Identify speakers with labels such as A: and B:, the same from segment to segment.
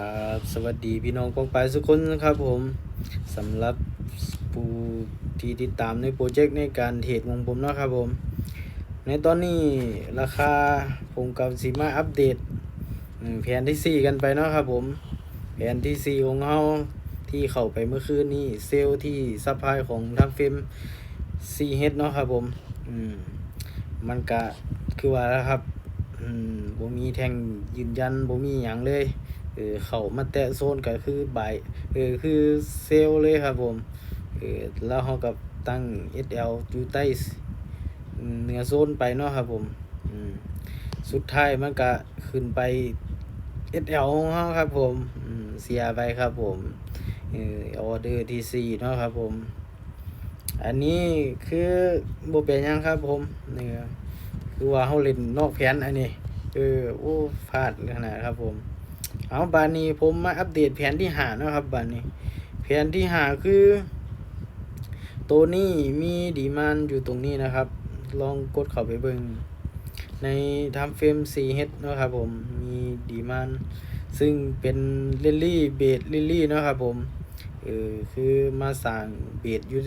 A: ครับสวัสดีพี่น้องปองปายทุกคนนะครับผมสำหรับผู้ที่ติดตามในโปรเจกต์ในการเทรดของผมนะครับผม ในตอนนี้ราคาผมกับสีมาอัปเดตแผนที่ 4 กันไปเนาะครับผม แผนที่ 4 ของเราที่เข้าไปเมื่อคืนนี้เซลที่ซัพพลายของทางเฟมซีเฮดเนาะครับผมอืมมันกะคือว่าแล้วครับอืมบ่มีแท่งยืนยันบ่มีหยังเลย เออเขามาแตะโซนก็คือบายเออคือเซลเลยครับผมเออแล้วเขากับตั้ง SL อยู่ใต้เหนือโซนไปเนาะครับผมอืมสุดท้ายมันก็ขึ้นไป SL ของเขาครับผมอืมเสียไปครับผมเออออเดอร์ที่สี่เนาะครับผม อันนี้คือโบเป็นยังครับผมเนี่ยคือว่าเขาเล่นนอกแผนอันนี้เออโอ้พลาดขนาดครับผม เอาบานนี้ผมมาอัปเดตแผนที่หานะครับบานนี้ แผนที่หาคือ ตัวนี้มีดีมานอยู่ตรงนี้นะครับ ลองกดเข้าไปเบิ่งในทำเฟรม 4H นะครับผมมีดีมานซึ่งเป็นลิลลี่เบดลิลลี่นะครับผมเออคือมาสั่งเบดอยู่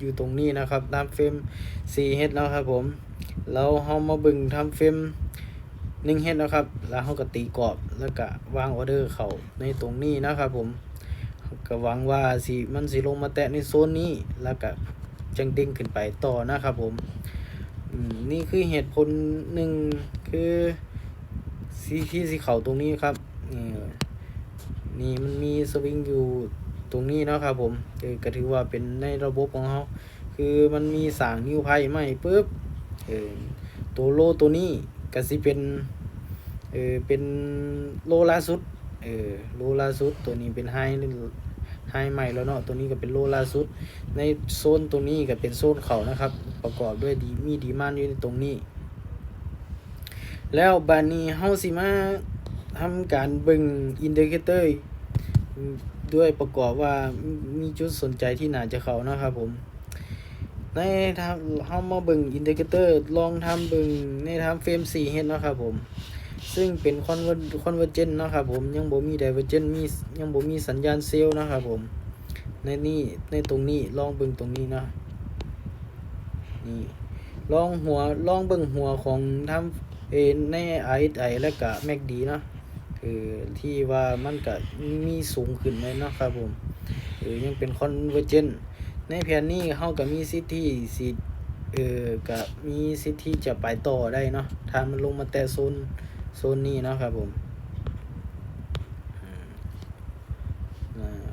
A: อยู่ตรงนี้นะครับทำเฟรม 4H เนาะครับผม เราเฮามาเบิ่งทำเฟรม นึ่งเฮ็ดนะครับ แล้วเขาก็ตีกรอบแล้วก็วางออเดอร์เขาในตรงนี้นะครับ ผมก็หวังว่าสิมันสิลงมาแตะในโซนนี้แล้วก็จังเด้งขึ้นไปต่อนะครับผมอืมนี่คือเหตุผลหนึ่งคือสีที่สีเขาตรงนี้ครับนี่นี่มันมีสวิงอยู่ตรงนี้นะครับผมเออก็ถือว่าเป็นในระบบของเขาคือมันมีสางนิ้วไพ่ไม่ปุ๊บเออตัวโลตัวนี้ ก็สิเป็นเออเป็นโลล่าสุดเออโลล่าสุดตัวนี้เป็นไฮไฮใหม่แล้วเนาะตัวนี้ก็เป็นโลล่าสุด ในโซนตรงนี้ก็เป็นโซนเขานะครับ ประกอบด้วยดีมีดีมานอยู่ในตรงนี้ แล้วบานีเฮาสิมาทำการเบิ่งอินดิเคเตอร์ด้วยประกอบว่ามีจุดสนใจที่น่าจะเขานะครับผม ในทำเฮามาเบิ่งอินดิเคเตอร์ ลองทำเบิ่งในทำเฟรม4เฮ็ดเนาะครับผม ซึ่งเป็นคอนเวอร์คอนเวอร์เจนเนาะครับผม ยังบ่มีไดเวอร์เจนมียังบ่มีสัญญาณเซลล์นะครับผม ในนี่ในตรงนี้ลองเบิ่งตรงนี้เนาะนี่ลองหัวลองเบิ่งหัวของทำเอใน RSI และก็ MACD เนาะคือที่ว่ามันก็มีสูงขึ้นเลยเนาะครับผมเออยังเป็นคอนเวอร์เจน ในแผนนี้เขาก็มีสิทธิ์ที่สิเออก็มีสิทธิจะไปต่อได้เนาะถ้ามันลงมาแต่โซนโซนนี้เนาะครับผม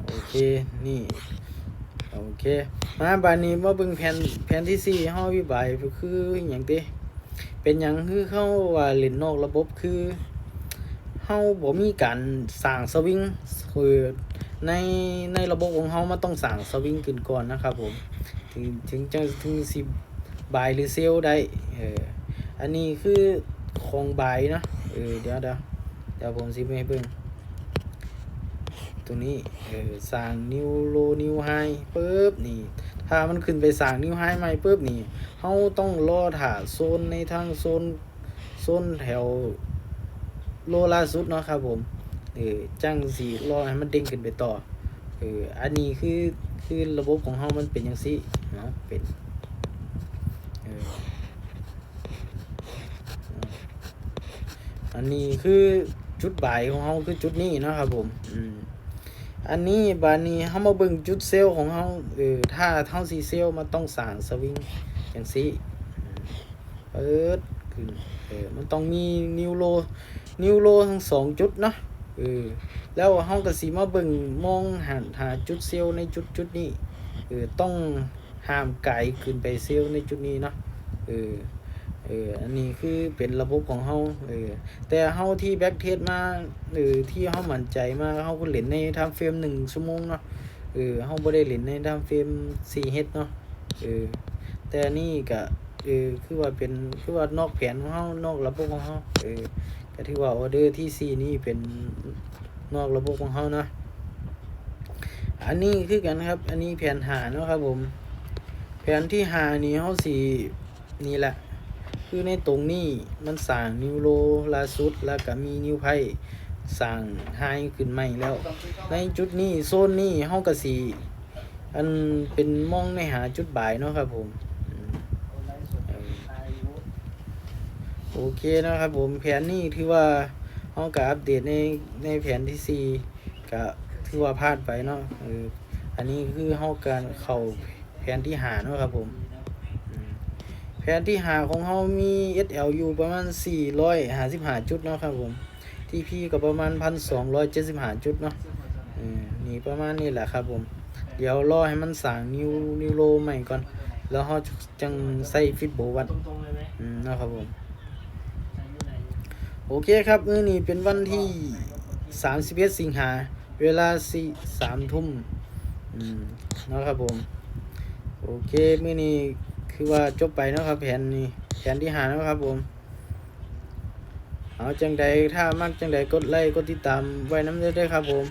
A: โอเค นี่ โอเค มาบานนี้มาเบิ่งแผนแผนที่สี่เฮาวิบายคือหยังติเป็นหยังคือเขาว่าเล่นนอกระบบคือเฮาบ่มีการสร้างสวิงคือ ในในระบบของเฮามันต้องสร้างสวิงขึ้นก่อนนะครับผม ถึงถึงจะถึงสิบายหรือเซลได้เอออันนี้คือของบายนะเออเดี๋ยวเดี๋ยวเดี๋ยวผมสิไปให้เบิ่งตรงนี้เออสร้างนิวโลนิวไฮปุ๊บนี่ ถ้ามันขึ้นไปสร้างนิวไฮใหม่ปุ๊บนี่เฮาต้องรอถ่าโซนในทางโซนโซนแถวโลล่าสุดเนาะครับผม เออจังสีรอให้มันเด้งขึ้นไปต่อเอออันนี้คือคือระบบของเฮามันเป็นอย่างซี่เนาะเป็นเอออันนี้คือจุดบ่ายของเฮาคือจุดนี้นะครับผมอืมอันนี้บานี้เฮามาเบิ่งจุดเซลล์ของเฮาเออถ้าเฮาสิเซลล์มันต้องสร้างสวิงอย่างซี่เปิดขึ้นเออมันต้องมีนิวโลนิวโลทั้งสองจุดเนาะ ออแล้วเฮาก็สิมาเบิ่งมองหาหาจุดเซลล์ในจุดจุดนี้เออต้องห้ามไกลขึ้นไปเซลล์ในจุดนี้เนาะเออเอออันนี้คือเป็นระบบของเฮาเออแต่เฮาที่แบ็กเทสมาหรือที่เฮามั่นใจมาเฮาก็เล่นในทม์เฟรม1ชั่วโมงเนาะเออเฮาบ่ได้เล่นในทม์เฟรม4เฮ็ดเนาะเออแต่นนี่ก็เออคือว่าเป็นคือว่านอกแผนของเฮานอกระบบของเฮาเออ ก็ถือว่าออเดอร์ที่ 4 นี่เป็นนอกระบบของเขาเนาะอันนี้คือกันครับ อันนี้แผนหาเนาะครับผม แผนที่หานี่เขาสีนี่แหละ คือในตรงนี้มันสร้างนิวโรลาสุดแล้วก็มีนิวไพ่สร้างหายขึ้นใหม่แล้ว ในจุดนี้โซนนี้เฮาก็สิอันเป็นมองในหาจุดบ่ายเนาะครับผมอืมเออ โอเคนะครับผมแผนนี้ถือว่าเฮาก็อัปเดตในในแผนที่สี่ก็ถือว่าพลาดไปเนาะเอออันนี้คือเฮาการเข้าแผนที่หาเนาะครับผมแผนที่หาของเฮามี SL อยู่ประมาณ 455 จุดเนาะครับผม TP ก็ประมาณ 1,275 จุดเนาะเออนี่ประมาณนี้แหละครับผม เดี๋ยวรอให้มันสร้างนิวนิวโรใหม่ก่อน แล้วเราจังใส่ฟิตโบวัด
B: ต
A: อืมเนะครับผม โอเคครับมื้อนี้เป็นวันที่31สิงหา เวลา4 3ทุ่มอืมเนาะครับผม โอเคมื้อนี้คือว่าจบไปเนาะครับ แผนนี้แผนที่หาเนาะครับผม เอาจังใดถ้ามักจังใดกดไลค์กดติดตามไว้น้ำเด้เด้อครับผม